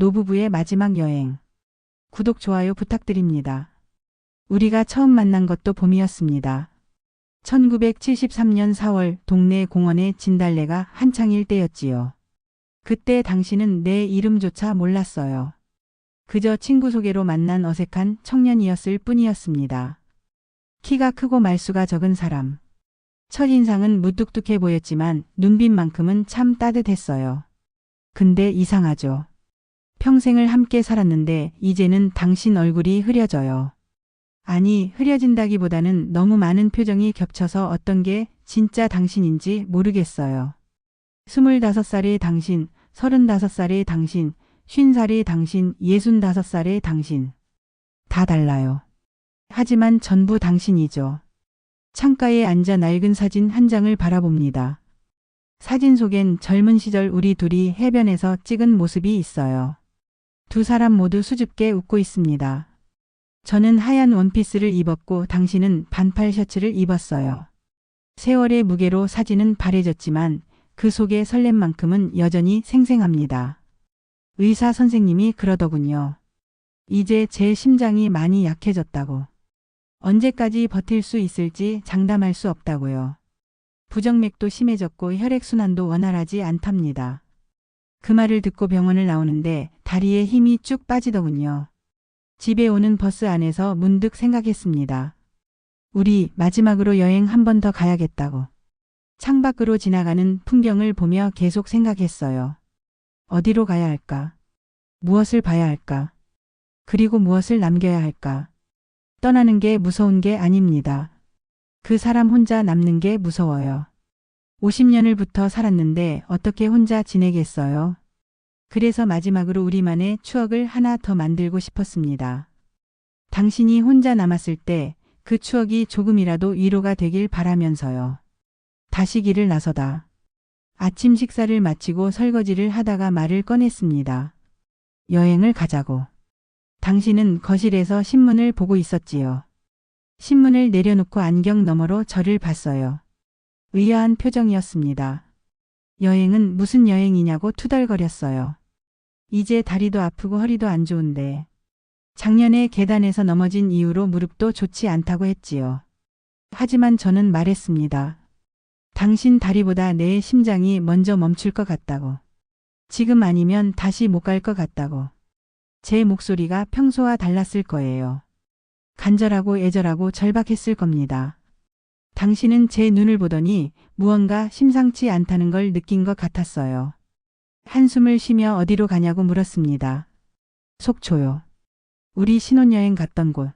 노부부의 마지막 여행. 구독, 좋아요 부탁드립니다. 우리가 처음 만난 것도 봄이었습니다. 1973년 4월 동네 공원의 진달래가 한창일 때였지요. 그때 당신은 내 이름조차 몰랐어요. 그저 친구 소개로 만난 어색한 청년이었을 뿐이었습니다. 키가 크고 말수가 적은 사람. 첫인상은 무뚝뚝해 보였지만 눈빛만큼은 참 따뜻했어요. 근데 이상하죠. 평생을 함께 살았는데 이제는 당신 얼굴이 흐려져요. 아니, 흐려진다기보다는 너무 많은 표정이 겹쳐서 어떤 게 진짜 당신인지 모르겠어요. 25살의 당신, 35살의 당신, 50살의 당신, 65살의 당신. 다 달라요. 하지만 전부 당신이죠. 창가에 앉아 낡은 사진 한 장을 바라봅니다. 사진 속엔 젊은 시절 우리 둘이 해변에서 찍은 모습이 있어요. 두 사람 모두 수줍게 웃고 있습니다. 저는 하얀 원피스를 입었고 당신은 반팔 셔츠를 입었어요. 세월의 무게로 사진은 바래졌지만 그 속의 설렘만큼은 여전히 생생합니다. 의사 선생님이 그러더군요. 이제 제 심장이 많이 약해졌다고. 언제까지 버틸 수 있을지 장담할 수 없다고요. 부정맥도 심해졌고 혈액순환도 원활하지 않답니다. 그 말을 듣고 병원을 나오는데 다리에 힘이 쭉 빠지더군요. 집에 오는 버스 안에서 문득 생각했습니다. 우리 마지막으로 여행 한 번 더 가야겠다고. 창밖으로 지나가는 풍경을 보며 계속 생각했어요. 어디로 가야 할까? 무엇을 봐야 할까? 그리고 무엇을 남겨야 할까? 떠나는 게 무서운 게 아닙니다. 그 사람 혼자 남는 게 무서워요. 50년을 붙어 살았는데 어떻게 혼자 지내겠어요? 그래서 마지막으로 우리만의 추억을 하나 더 만들고 싶었습니다. 당신이 혼자 남았을 때 그 추억이 조금이라도 위로가 되길 바라면서요. 다시 길을 나서다. 아침 식사를 마치고 설거지를 하다가 말을 꺼냈습니다. 여행을 가자고. 당신은 거실에서 신문을 보고 있었지요. 신문을 내려놓고 안경 너머로 저를 봤어요. 의아한 표정이었습니다. 여행은 무슨 여행이냐고 투덜거렸어요. 이제 다리도 아프고 허리도 안 좋은데. 작년에 계단에서 넘어진 이후로 무릎도 좋지 않다고 했지요. 하지만 저는 말했습니다. 당신 다리보다 내 심장이 먼저 멈출 것 같다고. 지금 아니면 다시 못 갈 것 같다고. 제 목소리가 평소와 달랐을 거예요. 간절하고 애절하고 절박했을 겁니다. 당신은 제 눈을 보더니 무언가 심상치 않다는 걸 느낀 것 같았어요. 한숨을 쉬며 어디로 가냐고 물었습니다. 속초요. 우리 신혼여행 갔던 곳.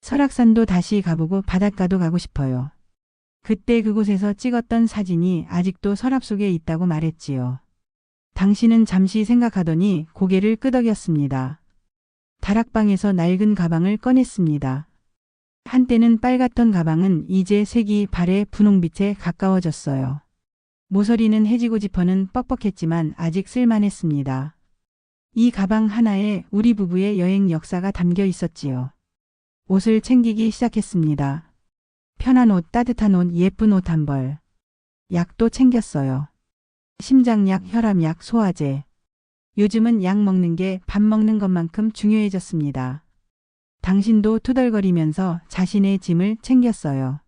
설악산도 다시 가보고 바닷가도 가고 싶어요. 그때 그곳에서 찍었던 사진이 아직도 서랍 속에 있다고 말했지요. 당신은 잠시 생각하더니 고개를 끄덕였습니다. 다락방에서 낡은 가방을 꺼냈습니다. 한때는 빨갛던 가방은 이제 색이 발의 분홍빛에 가까워졌어요. 모서리는 해지고 지퍼는 뻑뻑했지만 아직 쓸만했습니다. 이 가방 하나에 우리 부부의 여행 역사가 담겨 있었지요. 옷을 챙기기 시작했습니다. 편한 옷, 따뜻한 옷, 예쁜 옷 한 벌. 약도 챙겼어요. 심장약, 혈압약, 소화제. 요즘은 약 먹는 게 밥 먹는 것만큼 중요해졌습니다. 당신도 투덜거리면서 자신의 짐을 챙겼어요.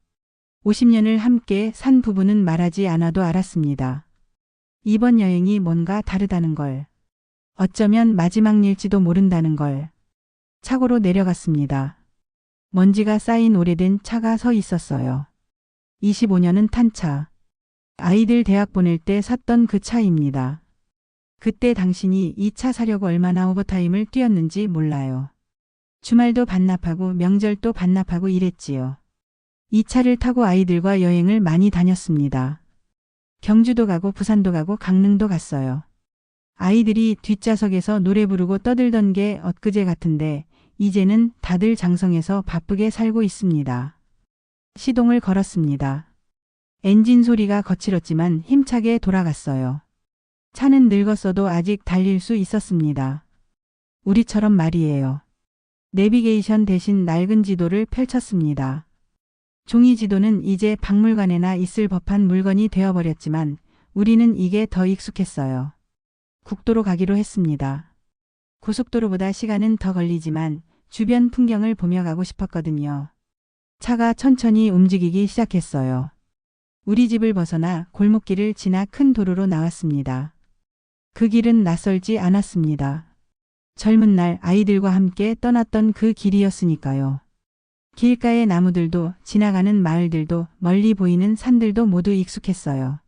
50년을 함께 산 부부는 말하지 않아도 알았습니다. 이번 여행이 뭔가 다르다는 걸. 어쩌면 마지막일지도 모른다는 걸. 차고로 내려갔습니다. 먼지가 쌓인 오래된 차가 서 있었어요. 25년은 탄 차. 아이들 대학 보낼 때 샀던 그 차입니다. 그때 당신이 이 차 사려고 얼마나 오버타임을 뛰었는지 몰라요. 주말도 반납하고 명절도 반납하고 이랬지요. 이 차를 타고 아이들과 여행을 많이 다녔습니다. 경주도 가고 부산도 가고 강릉도 갔어요. 아이들이 뒷좌석에서 노래 부르고 떠들던 게 엊그제 같은데 이제는 다들 장성에서 바쁘게 살고 있습니다. 시동을 걸었습니다. 엔진 소리가 거칠었지만 힘차게 돌아갔어요. 차는 늙었어도 아직 달릴 수 있었습니다. 우리처럼 말이에요. 내비게이션 대신 낡은 지도를 펼쳤습니다. 종이 지도는 이제 박물관에나 있을 법한 물건이 되어버렸지만 우리는 이게 더 익숙했어요. 국도로 가기로 했습니다. 고속도로보다 시간은 더 걸리지만 주변 풍경을 보며 가고 싶었거든요. 차가 천천히 움직이기 시작했어요. 우리 집을 벗어나 골목길을 지나 큰 도로로 나왔습니다. 그 길은 낯설지 않았습니다. 젊은 날 아이들과 함께 떠났던 그 길이었으니까요. 길가의 나무들도 지나가는 마을들도 멀리 보이는 산들도 모두 익숙했어요.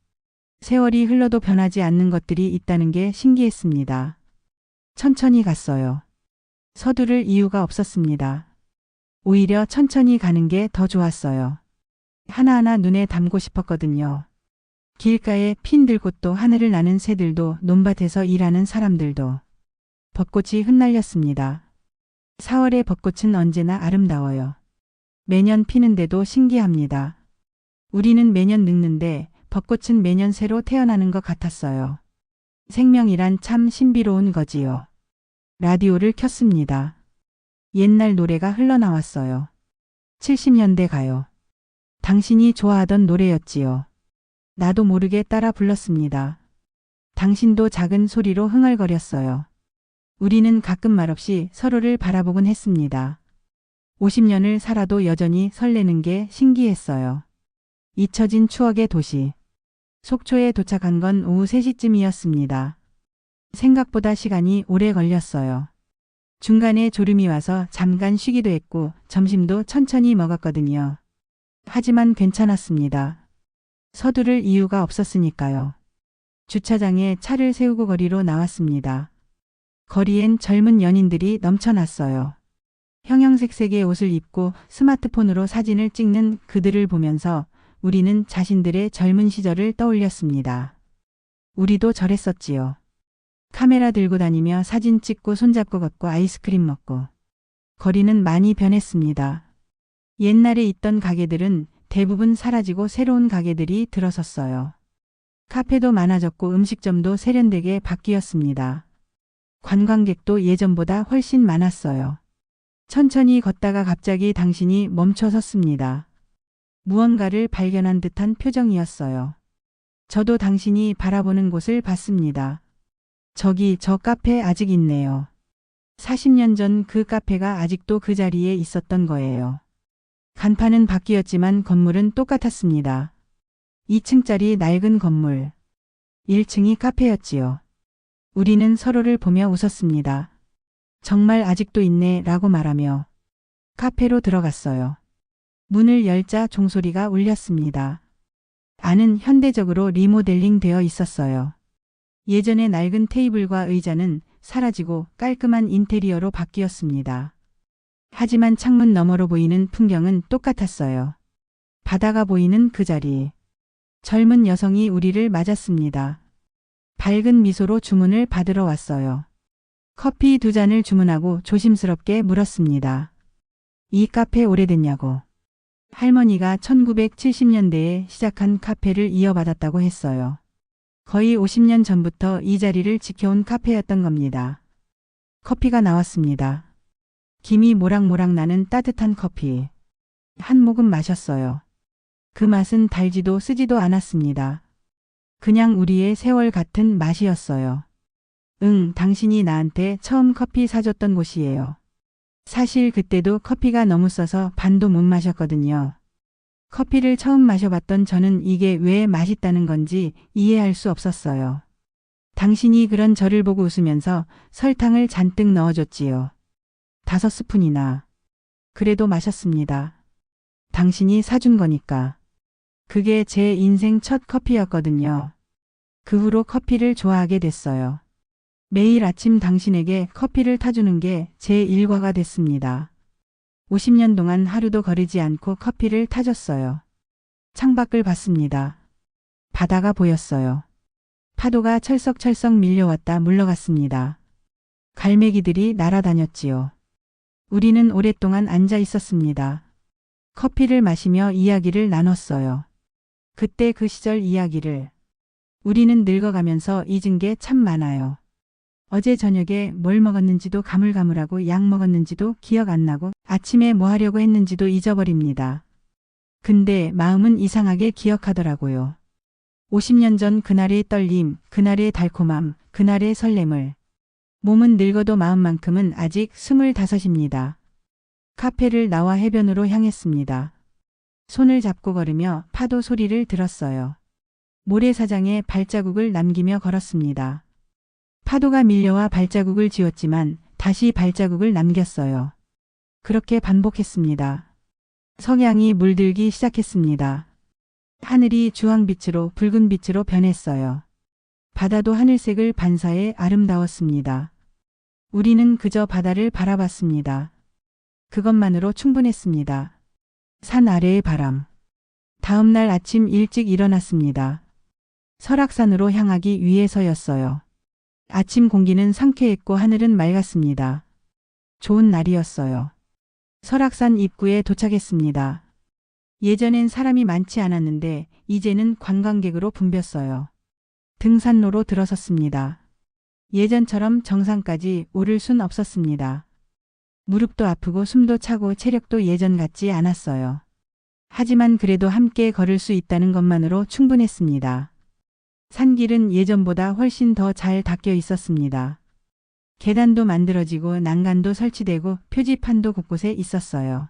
세월이 흘러도 변하지 않는 것들이 있다는 게 신기했습니다. 천천히 갔어요. 서두를 이유가 없었습니다. 오히려 천천히 가는 게 더 좋았어요. 하나하나 눈에 담고 싶었거든요. 길가에 핀 들꽃도 하늘을 나는 새들도 논밭에서 일하는 사람들도 벚꽃이 흩날렸습니다. 4월의 벚꽃은 언제나 아름다워요. 매년 피는데도 신기합니다. 우리는 매년 늙는데 벚꽃은 매년 새로 태어나는 것 같았어요. 생명이란 참 신비로운 거지요. 라디오를 켰습니다. 옛날 노래가 흘러나왔어요. 70년대 가요. 당신이 좋아하던 노래였지요. 나도 모르게 따라 불렀습니다. 당신도 작은 소리로 흥얼거렸어요. 우리는 가끔 말없이 서로를 바라보곤 했습니다. 50년을 살아도 여전히 설레는 게 신기했어요. 잊혀진 추억의 도시. 속초에 도착한 건 오후 3시쯤이었습니다. 생각보다 시간이 오래 걸렸어요. 중간에 졸음이 와서 잠깐 쉬기도 했고 점심도 천천히 먹었거든요. 하지만 괜찮았습니다. 서두를 이유가 없었으니까요. 주차장에 차를 세우고 거리로 나왔습니다. 거리엔 젊은 연인들이 넘쳐났어요. 형형색색의 옷을 입고 스마트폰으로 사진을 찍는 그들을 보면서 우리는 자신들의 젊은 시절을 떠올렸습니다. 우리도 저랬었지요. 카메라 들고 다니며 사진 찍고 손잡고 걷고 아이스크림 먹고. 거리는 많이 변했습니다. 옛날에 있던 가게들은 대부분 사라지고 새로운 가게들이 들어섰어요. 카페도 많아졌고 음식점도 세련되게 바뀌었습니다. 관광객도 예전보다 훨씬 많았어요. 천천히 걷다가 갑자기 당신이 멈춰 섰습니다. 무언가를 발견한 듯한 표정이었어요. 저도 당신이 바라보는 곳을 봤습니다. 저기 저 카페 아직 있네요. 40년 전 그 카페가 아직도 그 자리에 있었던 거예요. 간판은 바뀌었지만 건물은 똑같았습니다. 2층짜리 낡은 건물. 1층이 카페였지요. 우리는 서로를 보며 웃었습니다. 정말 아직도 있네 라고 말하며 카페로 들어갔어요. 문을 열자 종소리가 울렸습니다. 안은 현대적으로 리모델링 되어 있었어요. 예전의 낡은 테이블과 의자는 사라지고 깔끔한 인테리어로 바뀌었습니다. 하지만 창문 너머로 보이는 풍경은 똑같았어요. 바다가 보이는 그 자리. 젊은 여성이 우리를 맞았습니다. 밝은 미소로 주문을 받으러 왔어요. 커피 두 잔을 주문하고 조심스럽게 물었습니다. 이 카페 오래됐냐고. 할머니가 1970년대에 시작한 카페를 이어받았다고 했어요. 거의 50년 전부터 이 자리를 지켜온 카페였던 겁니다. 커피가 나왔습니다. 김이 모락모락 나는 따뜻한 커피. 한 모금 마셨어요. 그 맛은 달지도 쓰지도 않았습니다. 그냥 우리의 세월 같은 맛이었어요. 응, 당신이 나한테 처음 커피 사줬던 곳이에요. 사실 그때도 커피가 너무 써서 반도 못 마셨거든요. 커피를 처음 마셔봤던 저는 이게 왜 맛있다는 건지 이해할 수 없었어요. 당신이 그런 저를 보고 웃으면서 설탕을 잔뜩 넣어줬지요. 다섯 스푼이나. 그래도 마셨습니다. 당신이 사준 거니까. 그게 제 인생 첫 커피였거든요. 그 후로 커피를 좋아하게 됐어요. 매일 아침 당신에게 커피를 타주는 게 제 일과가 됐습니다. 50년 동안 하루도 거르지 않고 커피를 타줬어요. 창밖을 봤습니다. 바다가 보였어요. 파도가 철썩철썩 밀려왔다 물러갔습니다. 갈매기들이 날아다녔지요. 우리는 오랫동안 앉아 있었습니다. 커피를 마시며 이야기를 나눴어요. 그때 그 시절 이야기를. 우리는 늙어가면서 잊은 게 참 많아요. 어제 저녁에 뭘 먹었는지도 가물가물하고 약 먹었는지도 기억 안 나고 아침에 뭐 하려고 했는지도 잊어버립니다. 근데 마음은 이상하게 기억하더라고요. 50년 전 그날의 떨림, 그날의 달콤함, 그날의 설렘을. 몸은 늙어도 마음만큼은 아직 스물다섯입니다. 카페를 나와 해변으로 향했습니다. 손을 잡고 걸으며 파도 소리를 들었어요. 모래사장에 발자국을 남기며 걸었습니다. 파도가 밀려와 발자국을 지웠지만 다시 발자국을 남겼어요. 그렇게 반복했습니다. 석양이 물들기 시작했습니다. 하늘이 주황빛으로 붉은빛으로 변했어요. 바다도 하늘색을 반사해 아름다웠습니다. 우리는 그저 바다를 바라봤습니다. 그것만으로 충분했습니다. 산 아래의 바람. 다음 날 아침 일찍 일어났습니다. 설악산으로 향하기 위해서였어요. 아침 공기는 상쾌했고 하늘은 맑았습니다. 좋은 날이었어요. 설악산 입구에 도착했습니다. 예전엔 사람이 많지 않았는데 이제는 관광객으로 붐볐어요. 등산로로 들어섰습니다. 예전처럼 정상까지 오를 순 없었습니다. 무릎도 아프고 숨도 차고 체력도 예전 같지 않았어요. 하지만 그래도 함께 걸을 수 있다는 것만으로 충분했습니다. 산길은 예전보다 훨씬 더 잘 닦여 있었습니다. 계단도 만들어지고 난간도 설치되고 표지판도 곳곳에 있었어요.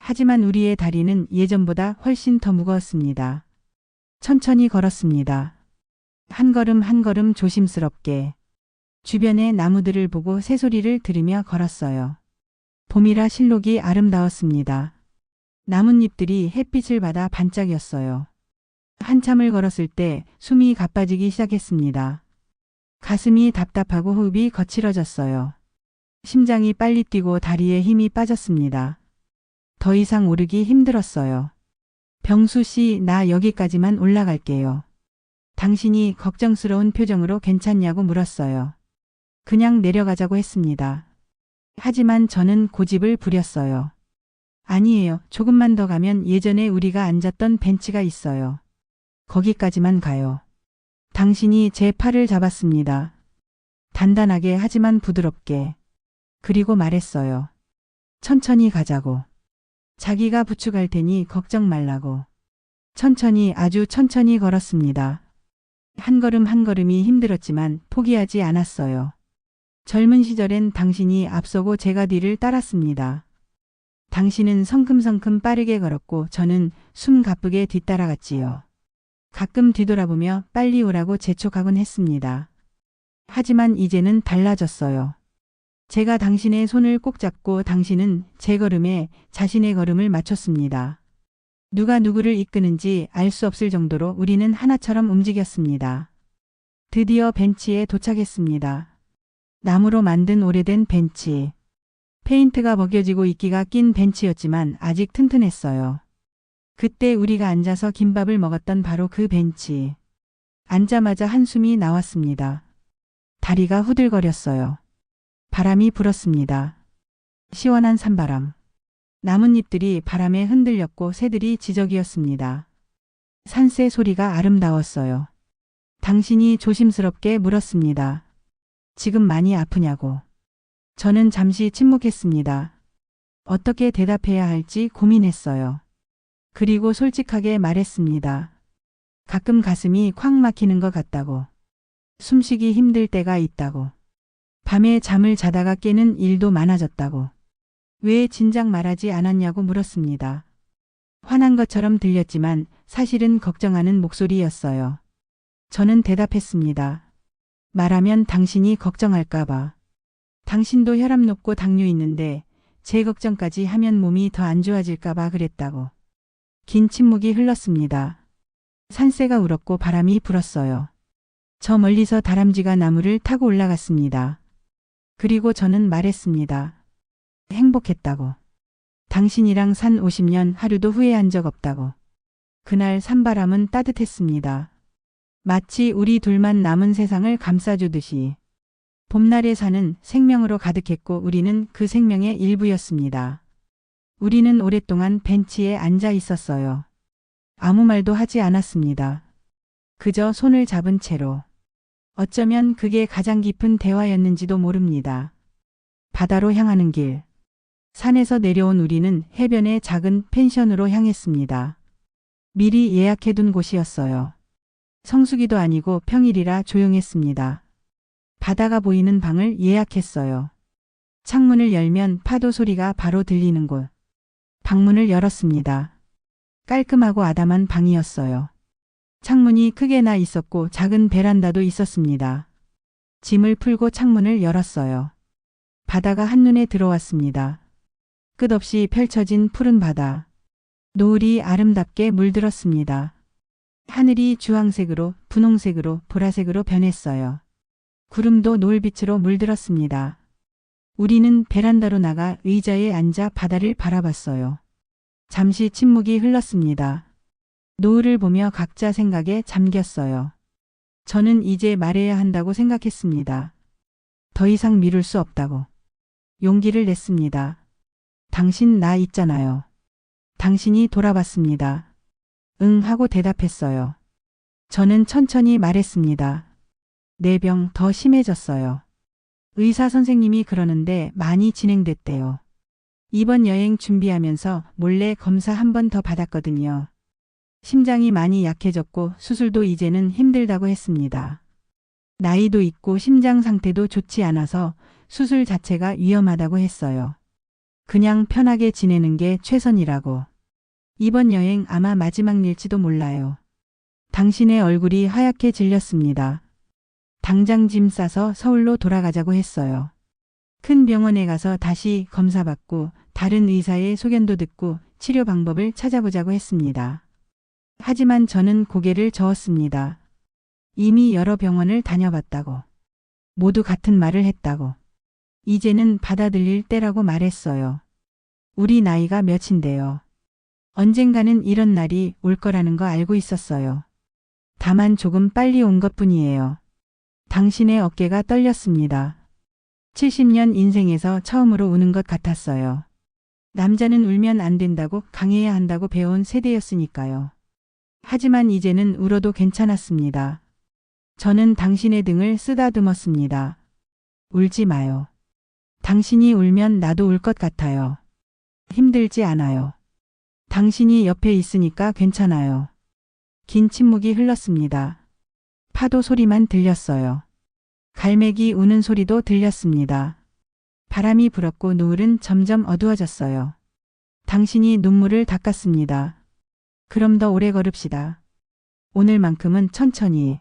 하지만 우리의 다리는 예전보다 훨씬 더 무거웠습니다. 천천히 걸었습니다. 한 걸음 한 걸음 조심스럽게 주변의 나무들을 보고 새소리를 들으며 걸었어요. 봄이라 실록이 아름다웠습니다. 나뭇잎들이 햇빛을 받아 반짝였어요. 한참을 걸었을 때 숨이 가빠지기 시작했습니다. 가슴이 답답하고 호흡이 거칠어졌어요. 심장이 빨리 뛰고 다리에 힘이 빠졌습니다. 더 이상 오르기 힘들었어요. 병수 씨, 나 여기까지만 올라갈게요. 당신이 걱정스러운 표정으로 괜찮냐고 물었어요. 그냥 내려가자고 했습니다. 하지만 저는 고집을 부렸어요. 아니에요. 조금만 더 가면 예전에 우리가 앉았던 벤치가 있어요. 거기까지만 가요. 당신이 제 팔을 잡았습니다. 단단하게 하지만 부드럽게. 그리고 말했어요. 천천히 가자고. 자기가 부축할 테니 걱정 말라고. 천천히 아주 천천히 걸었습니다. 한 걸음 한 걸음이 힘들었지만 포기하지 않았어요. 젊은 시절엔 당신이 앞서고 제가 뒤를 따랐습니다. 당신은 성큼성큼 빠르게 걸었고 저는 숨 가쁘게 뒤따라갔지요. 가끔 뒤돌아보며 빨리 오라고 재촉하곤 했습니다. 하지만 이제는 달라졌어요. 제가 당신의 손을 꼭 잡고 당신은 제 걸음에 자신의 걸음을 맞췄습니다. 누가 누구를 이끄는지 알 수 없을 정도로 우리는 하나처럼 움직였습니다. 드디어 벤치에 도착했습니다. 나무로 만든 오래된 벤치. 페인트가 벗겨지고 이끼가 낀 벤치였지만 아직 튼튼했어요. 그때 우리가 앉아서 김밥을 먹었던 바로 그 벤치. 앉자마자 한숨이 나왔습니다. 다리가 후들거렸어요. 바람이 불었습니다. 시원한 산바람. 나뭇잎들이 바람에 흔들렸고 새들이 지저귀었습니다. 산새 소리가 아름다웠어요. 당신이 조심스럽게 물었습니다. 지금 많이 아프냐고. 저는 잠시 침묵했습니다. 어떻게 대답해야 할지 고민했어요. 그리고 솔직하게 말했습니다. 가끔 가슴이 콱 막히는 것 같다고. 숨쉬기 힘들 때가 있다고. 밤에 잠을 자다가 깨는 일도 많아졌다고. 왜 진작 말하지 않았냐고 물었습니다. 화난 것처럼 들렸지만 사실은 걱정하는 목소리였어요. 저는 대답했습니다. 말하면 당신이 걱정할까봐. 당신도 혈압 높고 당뇨 있는데 제 걱정까지 하면 몸이 더 안 좋아질까봐 그랬다고. 긴 침묵이 흘렀습니다. 산새가 울었고 바람이 불었어요. 저 멀리서 다람쥐가 나무를 타고 올라갔습니다. 그리고 저는 말했습니다. 행복했다고. 당신이랑 산 50년 하루도 후회한 적 없다고. 그날 산바람은 따뜻했습니다. 마치 우리 둘만 남은 세상을 감싸주듯이. 봄날의 산은 생명으로 가득했고 우리는 그 생명의 일부였습니다. 우리는 오랫동안 벤치에 앉아 있었어요. 아무 말도 하지 않았습니다. 그저 손을 잡은 채로. 어쩌면 그게 가장 깊은 대화였는지도 모릅니다. 바다로 향하는 길. 산에서 내려온 우리는 해변의 작은 펜션으로 향했습니다. 미리 예약해둔 곳이었어요. 성수기도 아니고 평일이라 조용했습니다. 바다가 보이는 방을 예약했어요. 창문을 열면 파도 소리가 바로 들리는 곳. 방문을 열었습니다. 깔끔하고 아담한 방이었어요. 창문이 크게 나 있었고 작은 베란다도 있었습니다. 짐을 풀고 창문을 열었어요. 바다가 한눈에 들어왔습니다. 끝없이 펼쳐진 푸른 바다. 노을이 아름답게 물들었습니다. 하늘이 주황색으로, 분홍색으로, 보라색으로 변했어요. 구름도 노을빛으로 물들었습니다. 우리는 베란다로 나가 의자에 앉아 바다를 바라봤어요. 잠시 침묵이 흘렀습니다. 노을을 보며 각자 생각에 잠겼어요. 저는 이제 말해야 한다고 생각했습니다. 더 이상 미룰 수 없다고. 용기를 냈습니다. 당신 나 있잖아요. 당신이 돌아봤습니다. 응 하고 대답했어요. 저는 천천히 말했습니다. 내 병 더 심해졌어요. 의사 선생님이 그러는데 많이 진행됐대요. 이번 여행 준비하면서 몰래 검사 한 번 더 받았거든요. 심장이 많이 약해졌고 수술도 이제는 힘들다고 했습니다. 나이도 있고 심장 상태도 좋지 않아서 수술 자체가 위험하다고 했어요. 그냥 편하게 지내는 게 최선이라고. 이번 여행 아마 마지막 일지도 몰라요. 당신의 얼굴이 하얗게 질렸습니다. 당장 짐 싸서 서울로 돌아가자고 했어요. 큰 병원에 가서 다시 검사받고 다른 의사의 소견도 듣고 치료 방법을 찾아보자고 했습니다. 하지만 저는 고개를 저었습니다. 이미 여러 병원을 다녀봤다고. 모두 같은 말을 했다고. 이제는 받아들일 때라고 말했어요. 우리 나이가 몇인데요. 언젠가는 이런 날이 올 거라는 거 알고 있었어요. 다만 조금 빨리 온 것 뿐이에요. 당신의 어깨가 떨렸습니다. 70년 인생에서 처음으로 우는 것 같았어요. 남자는 울면 안 된다고 강해야 한다고 배운 세대였으니까요. 하지만 이제는 울어도 괜찮았습니다. 저는 당신의 등을 쓰다듬었습니다. 울지 마요. 당신이 울면 나도 울 것 같아요. 힘들지 않아요. 당신이 옆에 있으니까 괜찮아요. 긴 침묵이 흘렀습니다. 파도 소리만 들렸어요. 갈매기 우는 소리도 들렸습니다. 바람이 불었고 노을은 점점 어두워졌어요. 당신이 눈물을 닦았습니다. 그럼 더 오래 걸읍시다. 오늘만큼은 천천히.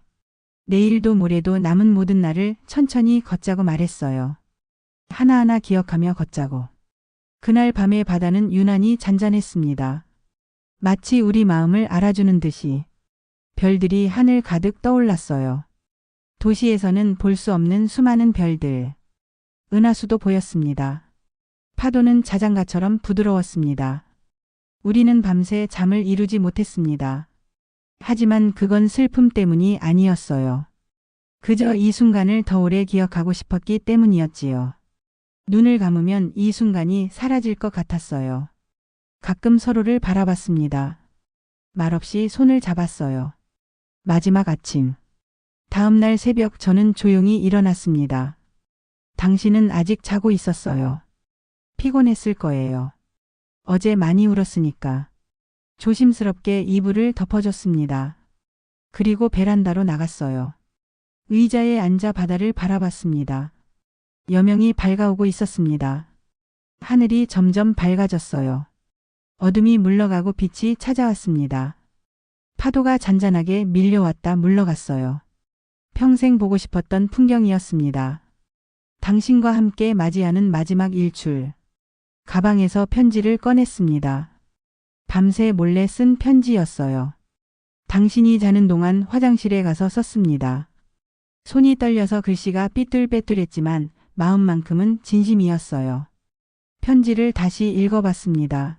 내일도 모레도 남은 모든 날을 천천히 걷자고 말했어요. 하나하나 기억하며 걷자고. 그날 밤의 바다는 유난히 잔잔했습니다. 마치 우리 마음을 알아주는 듯이 별들이 하늘 가득 떠올랐어요. 도시에서는 볼 수 없는 수많은 별들. 은하수도 보였습니다. 파도는 자장가처럼 부드러웠습니다. 우리는 밤새 잠을 이루지 못했습니다. 하지만 그건 슬픔 때문이 아니었어요. 그저 이 순간을 더 오래 기억하고 싶었기 때문이었지요. 눈을 감으면 이 순간이 사라질 것 같았어요. 가끔 서로를 바라봤습니다. 말없이 손을 잡았어요. 마지막 아침. 다음 날 새벽 저는 조용히 일어났습니다. 당신은 아직 자고 있었어요. 피곤했을 거예요. 어제 많이 울었으니까. 조심스럽게 이불을 덮어줬습니다. 그리고 베란다로 나갔어요. 의자에 앉아 바다를 바라봤습니다. 여명이 밝아오고 있었습니다. 하늘이 점점 밝아졌어요. 어둠이 물러가고 빛이 찾아왔습니다. 파도가 잔잔하게 밀려왔다 물러갔어요. 평생 보고 싶었던 풍경이었습니다. 당신과 함께 맞이하는 마지막 일출. 가방에서 편지를 꺼냈습니다. 밤새 몰래 쓴 편지였어요. 당신이 자는 동안 화장실에 가서 썼습니다. 손이 떨려서 글씨가 삐뚤빼뚤했지만 마음만큼은 진심이었어요. 편지를 다시 읽어봤습니다.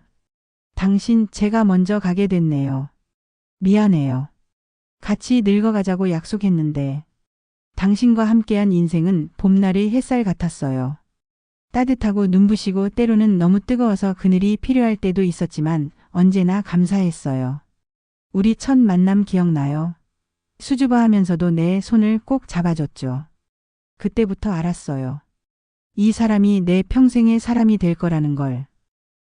당신 제가 먼저 가게 됐네요. 미안해요. 같이 늙어가자고 약속했는데 당신과 함께한 인생은 봄날의 햇살 같았어요. 따뜻하고 눈부시고 때로는 너무 뜨거워서 그늘이 필요할 때도 있었지만 언제나 감사했어요. 우리 첫 만남 기억나요? 수줍어 하면서도 내 손을 꼭 잡아줬죠. 그때부터 알았어요. 이 사람이 내 평생의 사람이 될 거라는 걸.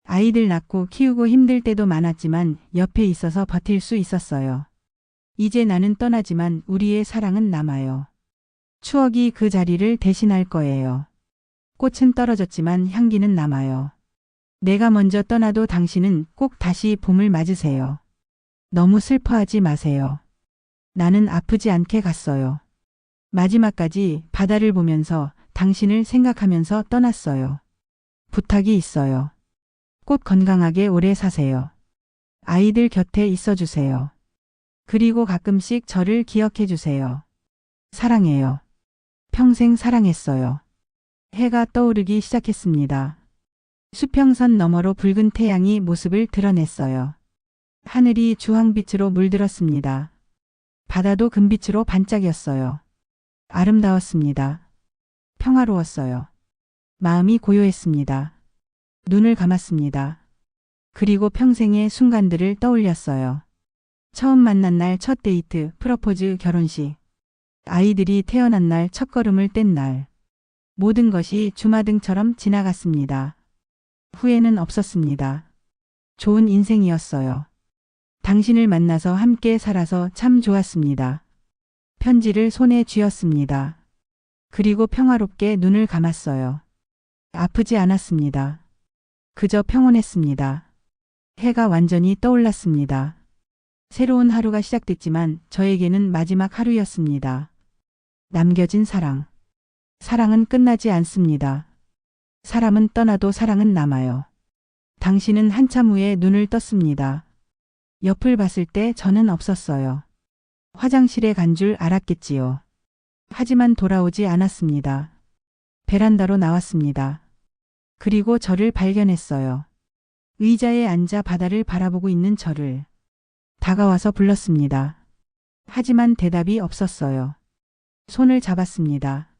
아이들 낳고 키우고 힘들 때도 많았지만 옆에 있어서 버틸 수 있었어요. 이제 나는 떠나지만 우리의 사랑은 남아요. 추억이 그 자리를 대신할 거예요. 꽃은 떨어졌지만 향기는 남아요. 내가 먼저 떠나도 당신은 꼭 다시 봄을 맞으세요. 너무 슬퍼하지 마세요. 나는 아프지 않게 갔어요. 마지막까지 바다를 보면서 당신을 생각하면서 떠났어요. 부탁이 있어요. 꽃 건강하게 오래 사세요. 아이들 곁에 있어 주세요. 그리고 가끔씩 저를 기억해 주세요. 사랑해요. 평생 사랑했어요. 해가 떠오르기 시작했습니다. 수평선 너머로 붉은 태양이 모습을 드러냈어요. 하늘이 주황빛으로 물들었습니다. 바다도 금빛으로 반짝였어요. 아름다웠습니다. 평화로웠어요. 마음이 고요했습니다. 눈을 감았습니다. 그리고 평생의 순간들을 떠올렸어요. 처음 만난 날 첫 데이트, 프러포즈, 결혼식. 아이들이 태어난 날 첫걸음을 뗀 날. 모든 것이 주마등처럼 지나갔습니다. 후회는 없었습니다. 좋은 인생이었어요. 당신을 만나서 함께 살아서 참 좋았습니다. 편지를 손에 쥐었습니다. 그리고 평화롭게 눈을 감았어요. 아프지 않았습니다. 그저 평온했습니다. 해가 완전히 떠올랐습니다. 새로운 하루가 시작됐지만 저에게는 마지막 하루였습니다. 남겨진 사랑. 사랑은 끝나지 않습니다. 사람은 떠나도 사랑은 남아요. 당신은 한참 후에 눈을 떴습니다. 옆을 봤을 때 저는 없었어요. 화장실에 간 줄 알았겠지요. 하지만 돌아오지 않았습니다. 베란다로 나왔습니다. 그리고 저를 발견했어요. 의자에 앉아 바다를 바라보고 있는 저를 다가와서 불렀습니다. 하지만 대답이 없었어요. 손을 잡았습니다.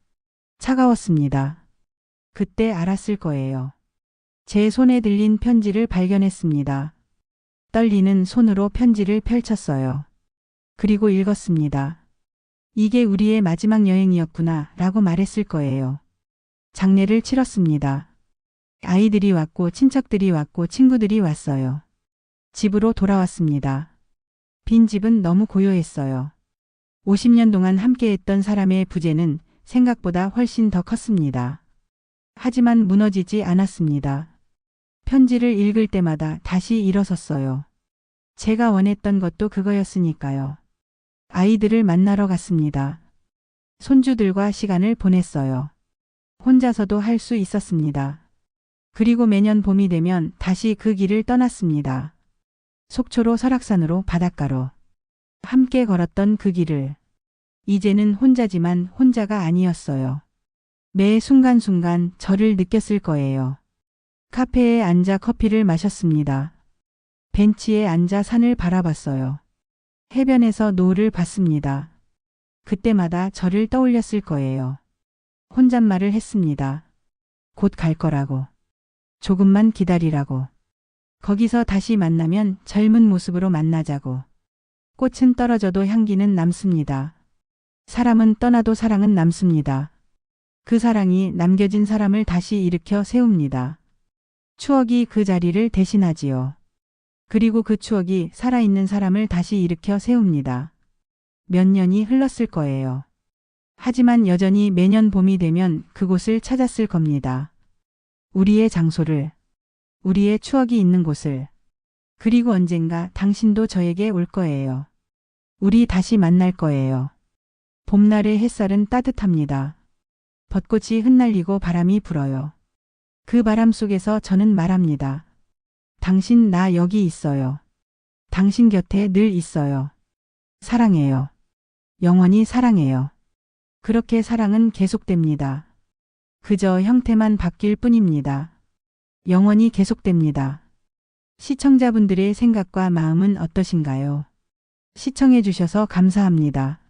차가웠습니다. 그때 알았을 거예요. 제 손에 들린 편지를 발견했습니다. 떨리는 손으로 편지를 펼쳤어요. 그리고 읽었습니다. 이게 우리의 마지막 여행이었구나 라고 말했을 거예요. 장례를 치렀습니다. 아이들이 왔고 친척들이 왔고 친구들이 왔어요. 집으로 돌아왔습니다. 빈 집은 너무 고요했어요. 50년 동안 함께했던 사람의 부재는 생각보다 훨씬 더 컸습니다. 하지만 무너지지 않았습니다. 편지를 읽을 때마다 다시 일어섰어요. 제가 원했던 것도 그거였으니까요. 아이들을 만나러 갔습니다. 손주들과 시간을 보냈어요. 혼자서도 할 수 있었습니다. 그리고 매년 봄이 되면 다시 그 길을 떠났습니다. 속초로 설악산으로 바닷가로 함께 걸었던 그 길을 이제는 혼자지만 혼자가 아니었어요. 매 순간순간 저를 느꼈을 거예요. 카페에 앉아 커피를 마셨습니다. 벤치에 앉아 산을 바라봤어요. 해변에서 노을을 봤습니다. 그때마다 저를 떠올렸을 거예요. 혼잣말을 했습니다. 곧 갈 거라고. 조금만 기다리라고. 거기서 다시 만나면 젊은 모습으로 만나자고. 꽃은 떨어져도 향기는 남습니다. 사람은 떠나도 사랑은 남습니다. 그 사랑이 남겨진 사람을 다시 일으켜 세웁니다. 추억이 그 자리를 대신하지요. 그리고 그 추억이 살아있는 사람을 다시 일으켜 세웁니다. 몇 년이 흘렀을 거예요. 하지만 여전히 매년 봄이 되면 그곳을 찾았을 겁니다. 우리의 장소를, 우리의 추억이 있는 곳을, 그리고 언젠가 당신도 저에게 올 거예요. 우리 다시 만날 거예요. 봄날의 햇살은 따뜻합니다. 벚꽃이 흩날리고 바람이 불어요. 그 바람 속에서 저는 말합니다. 당신 나 여기 있어요. 당신 곁에 늘 있어요. 사랑해요. 영원히 사랑해요. 그렇게 사랑은 계속됩니다. 그저 형태만 바뀔 뿐입니다. 영원히 계속됩니다. 시청자분들의 생각과 마음은 어떠신가요? 시청해 주셔서 감사합니다.